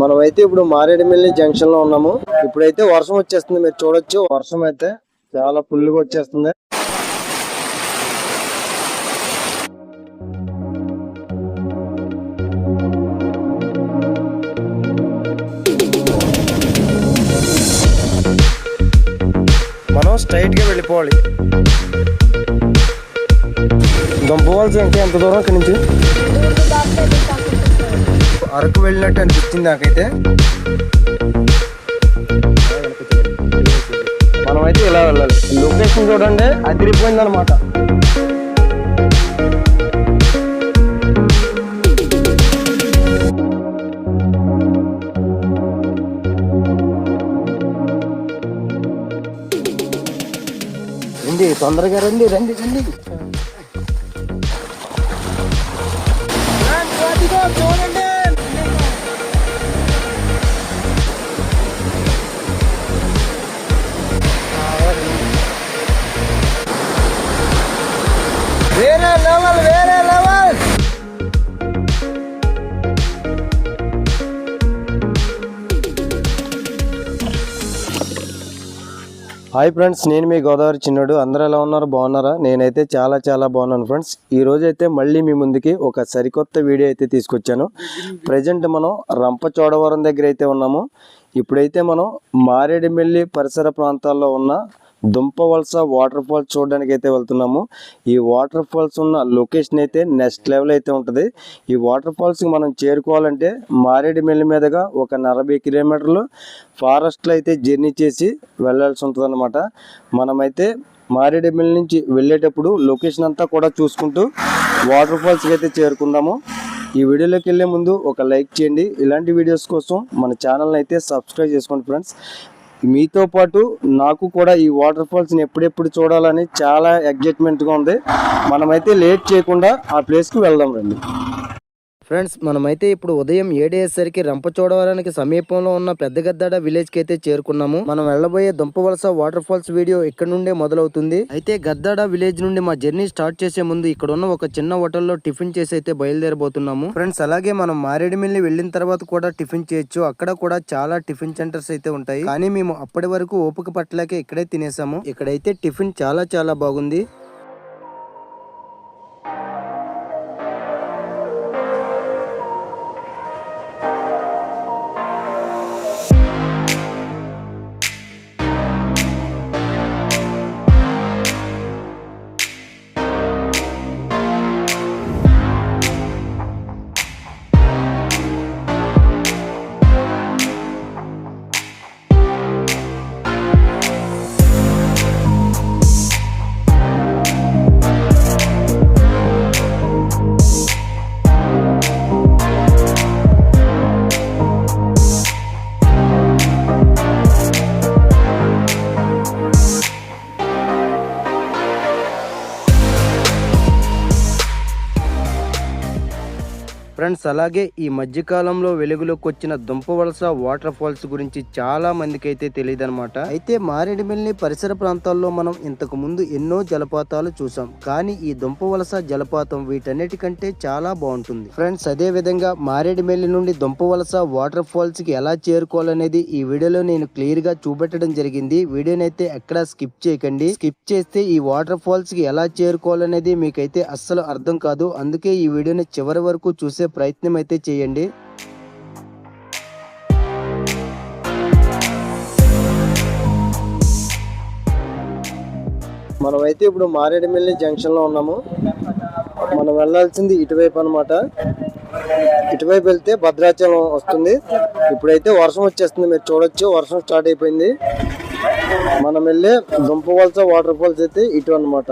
మనమైతే ఇప్పుడు మారేడుమిల్లి జంక్షన్లో ఉన్నాము. ఇప్పుడైతే వర్షం వచ్చేస్తుంది. మీరు చూడొచ్చు. వర్షం అయితే చాలా ఫుల్గా వచ్చేస్తుంది. మనం స్ట్రైట్గా వెళ్ళిపోవాలి దంపవలసి ఇంకా ఎంత దూరం? ఇక్కడి నుంచి? అరకు వెళ్ళినట్టు అనిపించింది నాకైతే. మనమైతే ఇలా వెళ్ళాలి. లొకేషన్ చూడండి అదిరిపోయింది అనమాట రండి తొందరగా రండి రండి రండి. హాయ్ ఫ్రెండ్స్ నేను మీ గోదావరి చిన్నడు. అందరూ ఎలా ఉన్నారు? బాగున్నారా? నేనైతే చాలా చాలా బాగున్నాను ఫ్రెండ్స్. ఈ రోజు అయితే మళ్ళీ మీ ముందుకి ఒక సరికొత్త వీడియో అయితే తీసుకొచ్చాను. ప్రజెంట్ మనం రంపచోడవరం దగ్గర అయితే ఉన్నాము. ఇప్పుడైతే మనం మారేడుమిల్లి పరిసర ప్రాంతాల్లో ఉన్న దుంపవలస వాటర్ ఫాల్స్ చూడడానికి అయితే వెళ్తున్నాము. ఈ వాటర్ ఫాల్స్ ఉన్న లొకేషన్ అయితే నెక్స్ట్ లెవెల్ అయితే ఉంటుంది. ఈ వాటర్ ఫాల్స్కి మనం చేరుకోవాలంటే మారేడుమిల్లి మీదుగా ఒక నలభై కిలోమీటర్లు ఫారెస్ట్లో అయితే జర్నీ చేసి వెళ్ళాల్సి ఉంటుంది అనమాట మనమైతే మారేడుమిల్లి నుంచి వెళ్ళేటప్పుడు లొకేషన్ అంతా కూడా చూసుకుంటూ వాటర్ ఫాల్స్కి అయితే చేరుకుందాము. ఈ వీడియోలోకి వెళ్ళే ముందు ఒక లైక్ చేయండి. ఇలాంటి వీడియోస్ కోసం మన ఛానల్ని అయితే సబ్స్క్రైబ్ చేసుకోండి ఫ్రెండ్స్ మీతో పాటు నాకు కూడా ఈ వాటర్ ఫాల్స్ని ఎప్పుడెప్పుడు చూడాలని చాలా ఎగ్జైట్మెంట్గా ఉంది. మనమైతే లేట్ చేయకుండా ఆ ప్లేస్కి వెళ్దాం రండి. ఫ్రెండ్స్ మనమైతే ఇప్పుడు ఉదయం ఏడేసరికి రంపచోడవరానికి సమీపంలో ఉన్న పెద్దగద్దడ విలేజ్కి అయితే చేరుకున్నాము. మనం వెళ్ళబోయే దుంపవలస వాటర్ ఫాల్స్ వీడియో ఇక్కడ నుండే మొదలవుతుంది. అయితే గద్దాడ విలేజ్ నుండి మా జర్నీ స్టార్ట్ చేసే ముందు ఇక్కడ ఉన్న ఒక చిన్న హోటల్లో టిఫిన్ చేసి అయితే బయలుదేరబోతున్నాము. ఫ్రెండ్స్ అలాగే మనం మారేడుమిల్లి వెళ్ళిన తర్వాత కూడా టిఫిన్ చేయొచ్చు. అక్కడ కూడా చాలా టిఫిన్ సెంటర్స్ అయితే ఉంటాయి. కానీ మేము అప్పటి వరకు ఓపిక పట్టలేక ఇక్కడే తినేసాము. ఇక్కడైతే టిఫిన్ చాలా చాలా బాగుంది. ఫ్రెండ్స్ అలాగే ఈ మధ్యకాలంలో వెలుగులోకి వచ్చిన దుంపవలస వాటర్ ఫాల్స్ గురించి చాలా మందికి అయితే తెలియదు అనమాట అయితే మారేడుమిల్లి పరిసర ప్రాంతాల్లో మనం ఇంతకు ముందు ఎన్నో జలపాతాలు చూసాం. కానీ ఈ దుంపవలస జలపాతం వీటన్నిటికంటే చాలా బాగుంటుంది. ఫ్రెండ్స్ అదే విధంగా మారేడుమిల్లి నుండి దుంపవలస వాటర్ ఫాల్స్కి ఎలా చేరుకోవాలనేది ఈ వీడియోలో నేను క్లియర్గా చూపెట్టడం జరిగింది. వీడియోని అయితే ఎక్కడా స్కిప్ చేయకండి. స్కిప్ చేస్తే ఈ వాటర్ ఫాల్స్కి ఎలా చేరుకోవాలనేది మీకైతే అస్సలు అర్థం కాదు. అందుకే ఈ వీడియోని చివరి వరకు చూసే ప్రయత్నం అయితే చేయండి. మనమైతే ఇప్పుడు మారేడుమిల్లి జంక్షన్లో ఉన్నాము. మనం వెళ్ళాల్సింది ఇటువైపు అనమాట ఇటువైపు వెళ్తే భద్రాచలం వస్తుంది. ఇప్పుడైతే వర్షం వచ్చేస్తుంది. మీరు చూడొచ్చు. వర్షం స్టార్ట్ అయిపోయింది. మనం వెళ్ళే దుంపవలస వాటర్ ఫాల్స్ అయితే ఇటు అన్నమాట.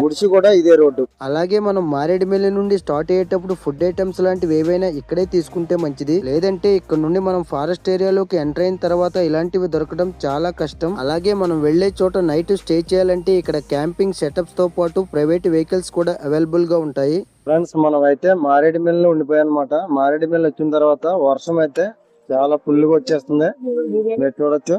గుడిసి కూడా ఇదే రోడ్డు. అలాగే మనం మారేడుమిల్లి నుండి స్టార్ట్ అయ్యేటప్పుడు ఫుడ్ ఐటమ్స్ లాంటివి ఏవైనా ఇక్కడే తీసుకుంటే మంచిది. లేదంటే ఇక్కడ నుండి మనం ఫారెస్ట్ ఏరియాలోకి ఎంటర్ అయిన తర్వాత ఇలాంటివి దొరకడం చాలా కష్టం. అలాగే మనం వెళ్ళే చోట నైట్ స్టే చేయాలంటే ఇక్కడ క్యాంపింగ్ సెటప్స్తో పాటు ప్రైవేట్ వెహికల్స్ కూడా అవైలబుల్గా ఉంటాయి. ఫ్రెండ్స్ మనం అయితే మారేడుమిల్లి ఉండిపోయాం అనమాట మారేడుమిల్లి వచ్చిన తర్వాత వర్షం అయితే చాలా ఫుల్గా వచ్చేస్తుంది. మీరు చూడొచ్చు.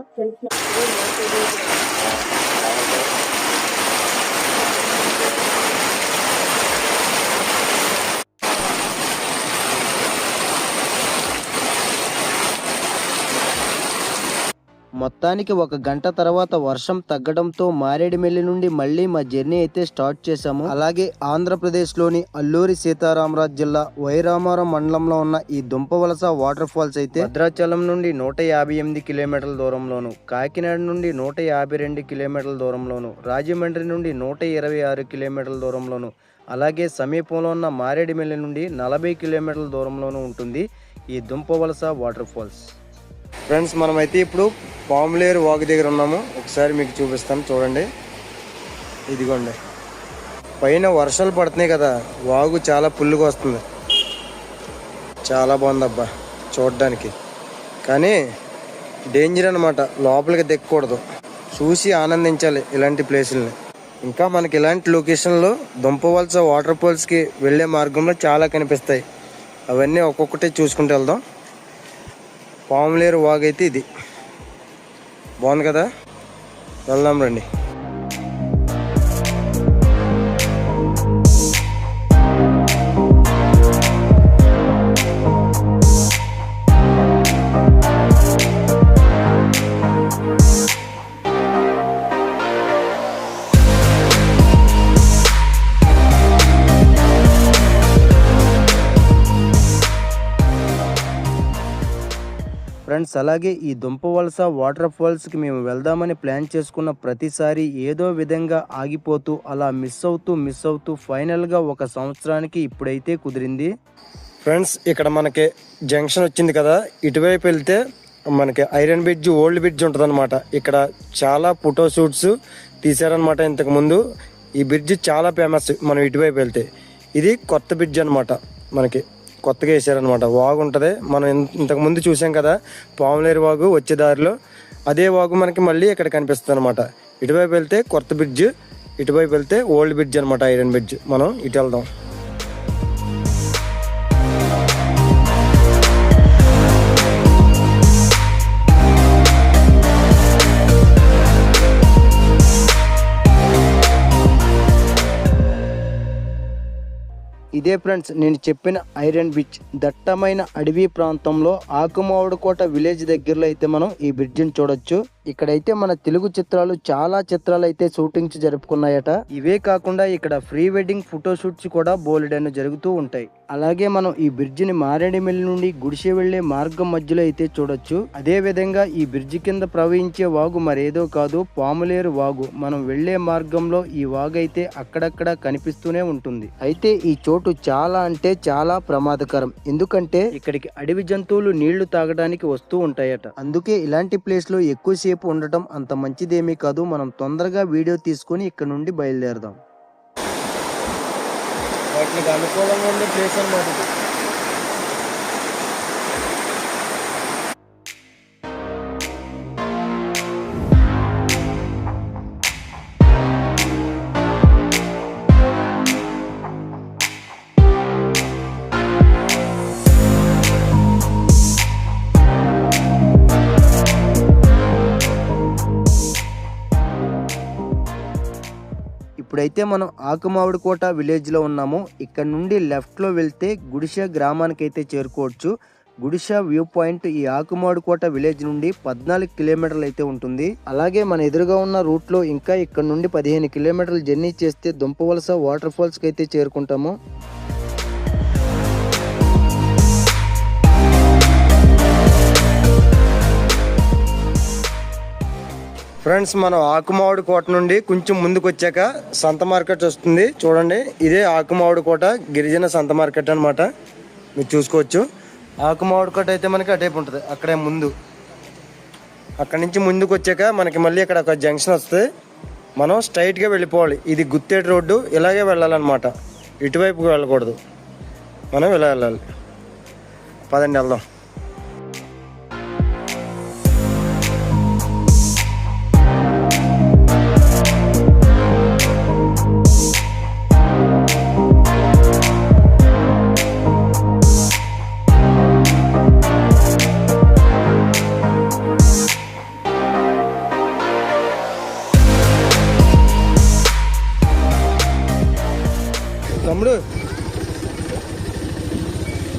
మొత్తానికి ఒక గంట తర్వాత వర్షం తగ్గడంతో మారేడుమిల్లి నుండి మళ్ళీ మా జర్నీ అయితే స్టార్ట్ చేశాము. అలాగే ఆంధ్రప్రదేశ్లోని అల్లూరి సీతారామరాజు జిల్లా వైరామారం మండలంలో ఉన్న ఈ దుంపవలస వాటర్ ఫాల్స్ అయితే భద్రాచలం నుండి నూట యాభై ఎనిమిది కిలోమీటర్ల దూరంలోను కాకినాడ నుండి నూట యాభై రెండు కిలోమీటర్ల దూరంలోను రాజమండ్రి నుండి నూట ఇరవై ఆరు కిలోమీటర్ల దూరంలోను అలాగే సమీపంలో ఉన్న మారేడుమిల్లి నుండి నలభై కిలోమీటర్ల దూరంలోనూ ఉంటుంది ఈ దుంపవలస వాటర్ ఫాల్స్. ఫ్రెండ్స్ మనమైతే ఇప్పుడు పాములేరు వాగు దగ్గర ఉన్నాము. ఒకసారి మీకు చూపిస్తాను చూడండి. ఇదిగోండి. పైన వర్షాలు పడుతున్నాయి కదా వాగు చాలా పుల్లుగా వస్తుంది. చాలా బాగుందబ్బా చూడడానికి. కానీ డేంజర్ అనమాట లోపలికి దిక్కకూడదు. చూసి ఆనందించాలి ఇలాంటి ప్లేసుల్ని. ఇంకా మనకి ఇలాంటి లొకేషన్లో దుంపవలస వాటర్ ఫాల్స్కి వెళ్ళే మార్గంలో చాలా కనిపిస్తాయి. అవన్నీ ఒక్కొక్కటి చూసుకుంటూ వెళ్దాం. పాములేరు వాగైతే ఇది. బాగుంది కదా? వెళ్దాం రండి. ఫ్రెండ్స్ అలాగే ఈ దుంపవలస వాటర్ ఫాల్స్కి మేము వెళ్దామని ప్లాన్ చేసుకున్న ప్రతిసారి ఏదో విధంగా ఆగిపోతూ అలా మిస్ అవుతూ మిస్ అవుతూ ఫైనల్గా ఒక సంవత్సరానికి ఇప్పుడైతే కుదిరింది. ఫ్రెండ్స్ ఇక్కడ మనకి జంక్షన్ వచ్చింది కదా ఇటువైపు వెళ్తే మనకి ఐరన్ బ్రిడ్జ్ ఓల్డ్ బ్రిడ్జ్ ఉంటుంది ఇక్కడ చాలా ఫోటో షూట్స్ తీశారనమాట ఇంతకు ముందు ఈ బ్రిడ్జ్ చాలా ఫేమస్ మనం ఇటువైపు వెళ్తే. ఇది కొత్త బ్రిడ్జ్ అనమాట మనకి. కొత్తగా వేసారనమాట వాగు ఉంటుంది. మనం ఇంతకుముందు చూసాం కదా పాములేరు వాగు వచ్చే దారిలో. అదే వాగు మనకి మళ్ళీ ఇక్కడ కనిపిస్తుంది అనమాట ఇటువైపు వెళ్తే కొత్త బ్రిడ్జ్ ఇటువైపు వెళ్తే ఓల్డ్ బ్రిడ్జ్ అనమాట ఐరన్ బ్రిడ్జ్. మనం ఇటు వెళ్దాం. ఇదే ఫ్రెండ్స్ నేను చెప్పిన ఐరన్ బ్రిడ్జ్. దట్టమైన అడవి ప్రాంతంలో ఆకుమావుడుకోట విలేజ్ దగ్గరలో అయితే మనం ఈ బ్రిడ్జిని చూడొచ్చు. ఇక్కడైతే మన తెలుగు చిత్రాలు చాలా చిత్రాలు అయితే షూటింగ్స్ జరుపుకున్నాయట. ఇవే కాకుండా ఇక్కడ ప్రీ వెడ్డింగ్ ఫోటో షూట్స్ కూడా బోలెడైన జరుగుతూ ఉంటాయి. అలాగే మనం ఈ బ్రిడ్జిని మారేడుమిల్లి నుండి గుడిసె వెళ్ళే మార్గం మధ్యలో అయితే చూడొచ్చు. అదే విధంగా ఈ బ్రిడ్జి కింద ప్రవహించే వాగు మరేదో కాదు పాములేరు వాగు. మనం వెళ్ళే మార్గంలో ఈ వాగు అయితే అక్కడక్కడ కనిపిస్తూనే ఉంటుంది. అయితే ఈ చోటు చాలా అంటే చాలా ప్రమాదకరం. ఎందుకంటే ఇక్కడికి అడవి జంతువులు నీళ్ళు తాగడానికి వస్తూ ఉంటాయట. అందుకే ఇలాంటి ప్లేస్లో ఎక్కువసేపు ఉండటం అంత మంచిదేమీ కాదు. మనం తొందరగా వీడియో తీసుకొని ఇక్కడ నుండి బయలుదేరదాం. వాటికి అనుకూలంగా ఉండే ప్లేస్ అనమాట ఇది. ఇప్పుడైతే మనం ఆకుమావిడికోట విలేజ్లో ఉన్నాము. ఇక్కడ నుండి లెఫ్ట్లో వెళ్తే గుడిష గ్రామానికి అయితే చేరుకోవచ్చు. గుడిష వ్యూ పాయింట్ ఈ ఆకుమావిడికోట విలేజ్ నుండి పద్నాలుగు కిలోమీటర్లు అయితే ఉంటుంది. అలాగే మన ఎదురుగా ఉన్న రూట్లో ఇంకా ఇక్కడ నుండి పదిహేను కిలోమీటర్లు జర్నీ చేస్తే దుంపవలస వాటర్ ఫాల్స్కి అయితే చేరుకుంటాము. ఫ్రెండ్స్ మనం ఆకుమావిడి కోట నుండి కొంచెం ముందుకు వచ్చాక సంత మార్కెట్ వస్తుంది. చూడండి ఇదే ఆకుమావిడి కోట గిరిజన సంత మార్కెట్ అనమాట మీరు చూసుకోవచ్చు. ఆకుమావిడి కోట అయితే మనకి అటేపు ఉంటుంది అక్కడే ముందు. అక్కడి నుంచి ముందుకు వచ్చాక మనకి మళ్ళీ ఇక్కడ ఒక జంక్షన్ వస్తుంది. మనం స్ట్రైట్గా వెళ్ళిపోవాలి. ఇది గుత్తేటి రోడ్డు ఇలాగే వెళ్ళాలన్నమాట. ఇటువైపుకి వెళ్ళకూడదు. మనం ఇలా వెళ్ళాలి. పదండి వెళ్దాం.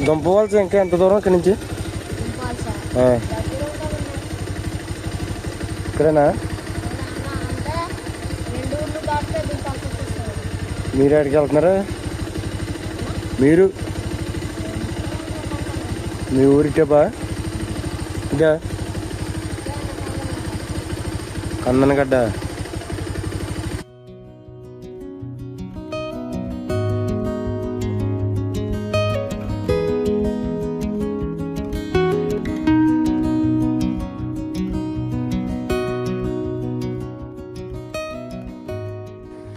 దుంపవలసి ఇంకా ఎంత దూరం ఇక్కడి నుంచి? ఇక్కడేనా? మీరు ఎక్కడికి వెళ్తున్నారా? మీరు? మీ ఊరిటేపా ఇదా? కందనగడ్డ.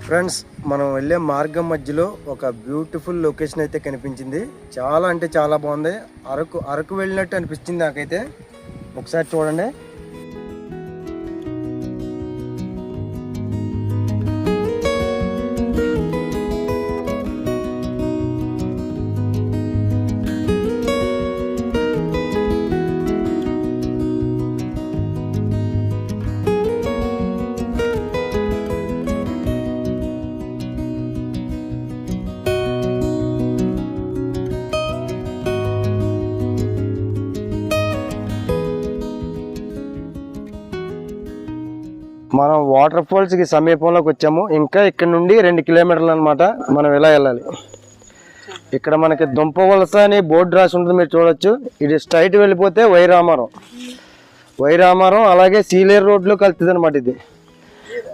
ఫ్రెండ్స్ మనం వెళ్ళే మార్గం మధ్యలో ఒక బ్యూటిఫుల్ లొకేషన్ అయితే కనిపించింది. చాలా అంటే చాలా బాగుంది. అరకు అరకు వెళ్ళినట్టు అనిపించింది నాకైతే. ఒకసారి చూడండి. మనం వాటర్ ఫాల్స్కి సమీపంలోకి వచ్చాము. ఇంకా ఇక్కడ నుండి రెండు కిలోమీటర్లు అనమాట మనం ఇలా వెళ్ళాలి. ఇక్కడ మనకి దుంప వలస అని బోర్డు రాసి ఉంటుంది మీరు చూడొచ్చు. ఇది స్ట్రైట్ వెళ్ళిపోతే వైరామారం. వైరామారం అలాగే సీలేరు రోడ్లో కలుతుంది అనమాట ఇది.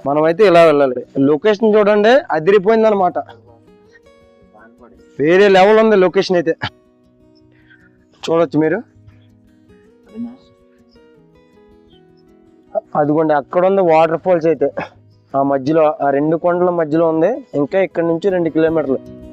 మనమైతే ఇలా వెళ్ళాలి. లొకేషన్ చూడండి అదిరిపోయింది అనమాట వేరే లెవెల్ ఉంది లొకేషన్ అయితే. చూడొచ్చు మీరు. అదిగోండి అక్కడ ఉంది వాటర్ ఫాల్స్ అయితే. ఆ మధ్యలో ఆ రెండు కొండల మధ్యలో ఉంది. ఇంకా ఇక్కడ నుంచి రెండు కిలోమీటర్లు.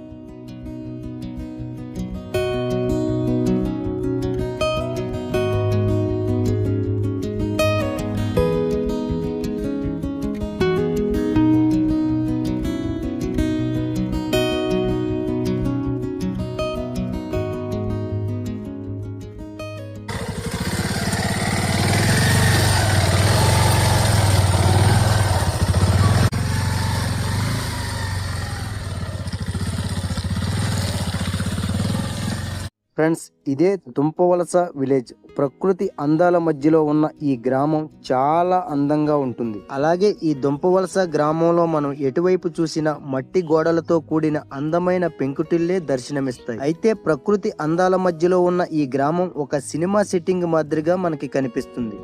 ఫ్రెండ్స్ ఇదే దుంపవలస విలేజ్. ప్రకృతి అందాల మధ్యలో ఉన్న ఈ గ్రామం చాలా అందంగా ఉంటుంది. అలాగే ఈ దుంపవలస గ్రామంలో మనం ఎటువైపు చూసినా మట్టి గోడలతో కూడిన అందమైన పెంకుటిల్లే దర్శనమిస్తాయి. అయితే ప్రకృతి అందాల మధ్యలో ఉన్న ఈ గ్రామం ఒక సినిమా సెట్టింగ్ మాదిరిగా మనకి కనిపిస్తుంది.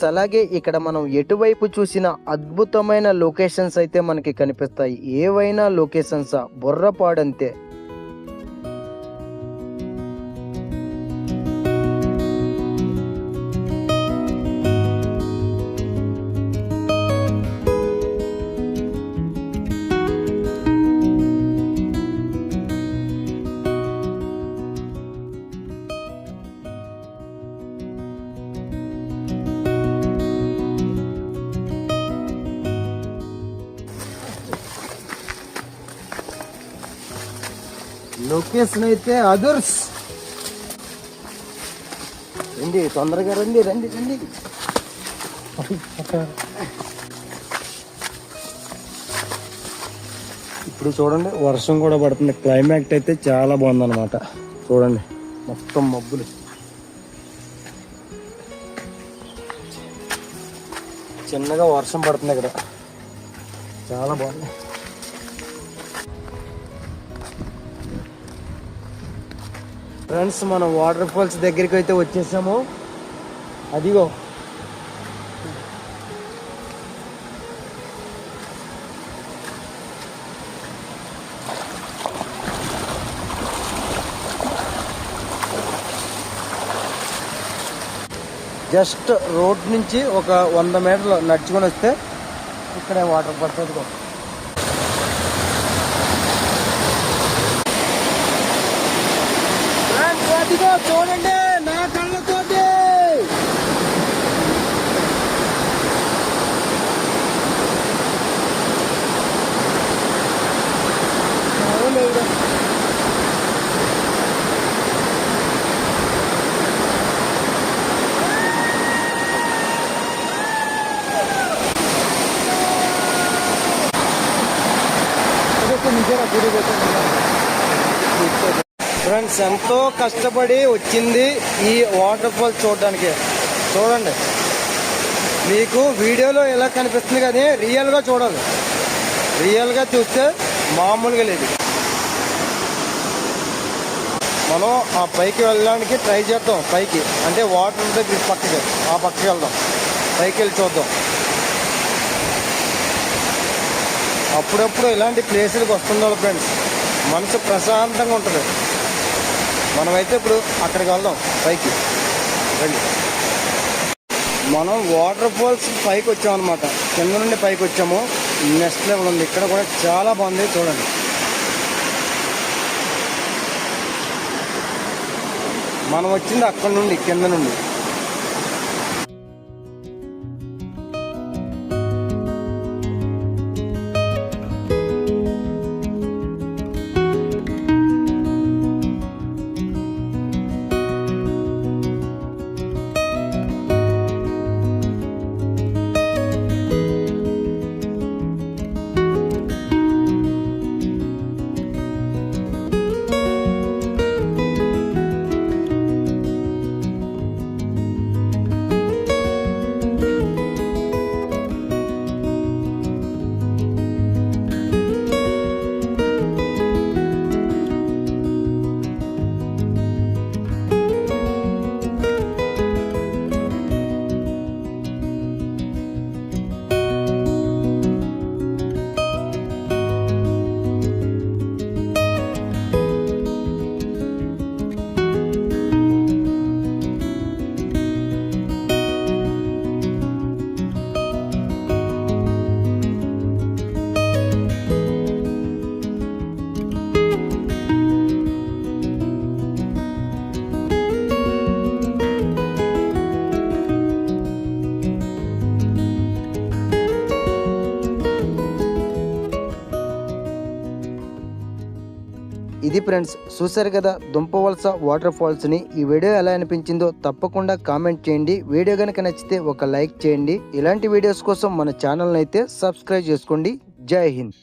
ఫ్రెండ్స్ అలాగే ఇక్కడ మనం ఎటువైపు చూసిన అద్భుతమైన లొకేషన్స్ అయితే మనకి కనిపిస్తాయి. ఏవైనా లొకేషన్స్? బుర్రపాడంతే. అయితే అదర్స్? రండి తొందరగా రండి రండి రండి. ఇప్పుడు చూడండి వర్షం కూడా పడుతుంది. క్లైమాక్ట్ అయితే చాలా బాగుందన్నమాట. చూడండి మొత్తం మబ్బులు. చిన్నగా వర్షం పడుతుంది ఇక్కడ. చాలా బాగుంది. ఫ్రెండ్స్ మనం వాటర్ ఫాల్స్ దగ్గరికి అయితే వచ్చేసాము. అదిగో. జస్ట్ రోడ్ నుంచి ఒక వంద మీటర్లు నడుచుకొని వస్తే ఇక్కడే వాటర్ ఫాల్స్ అదిగో ఫ్రెండ్స్, అదిగో చూడండి నా కళ్ళతోటి అవును ఇదిగో. ఫ్రెండ్స్ ఎంతో కష్టపడి వచ్చింది ఈ వాటర్ ఫాల్ చూడడానికి. చూడండి. మీకు వీడియోలో ఎలా కనిపిస్తుంది కానీ రియల్గా చూడాలి. రియల్గా చూస్తే మామూలుగా లేదు. మనం ఆ పైకి వెళ్ళడానికి ట్రై చేద్దాం పైకి. అంటే వాటర్ దగ్గర పక్కకి ఆ పక్కకి వెళ్దాం. పైకి వెళ్ళి చూద్దాం. అప్పుడప్పుడు ఇలాంటి ప్లేసులకు వస్తుండాలి ఫ్రెండ్స్ మనసు ప్రశాంతంగా ఉంటుంది. మనమైతే ఇప్పుడు అక్కడికి వెళ్దాం పైకి. రండి. మనం వాటర్ ఫాల్స్ పైకి వచ్చామన్నమాట. కింద నుండి పైకి వచ్చాము. నెక్స్ట్ లెవెల్ ఉంది. ఇక్కడ కూడా చాలా బాగుంది. చూడండి. మనం వచ్చింది అక్కడ నుండి కింద నుండి. ఇది ఫ్రెండ్స్ చూసారు కదా దుంపవలస వాటర్ ఫాల్స్ని. ఈ వీడియో ఎలా అనిపించిందో తప్పకుండా కామెంట్ చేయండి. వీడియో కనుక నచ్చితే ఒక లైక్ చేయండి. ఇలాంటి వీడియోస్ కోసం మన ఛానల్ని అయితే సబ్స్క్రైబ్ చేసుకోండి. జై హింద్.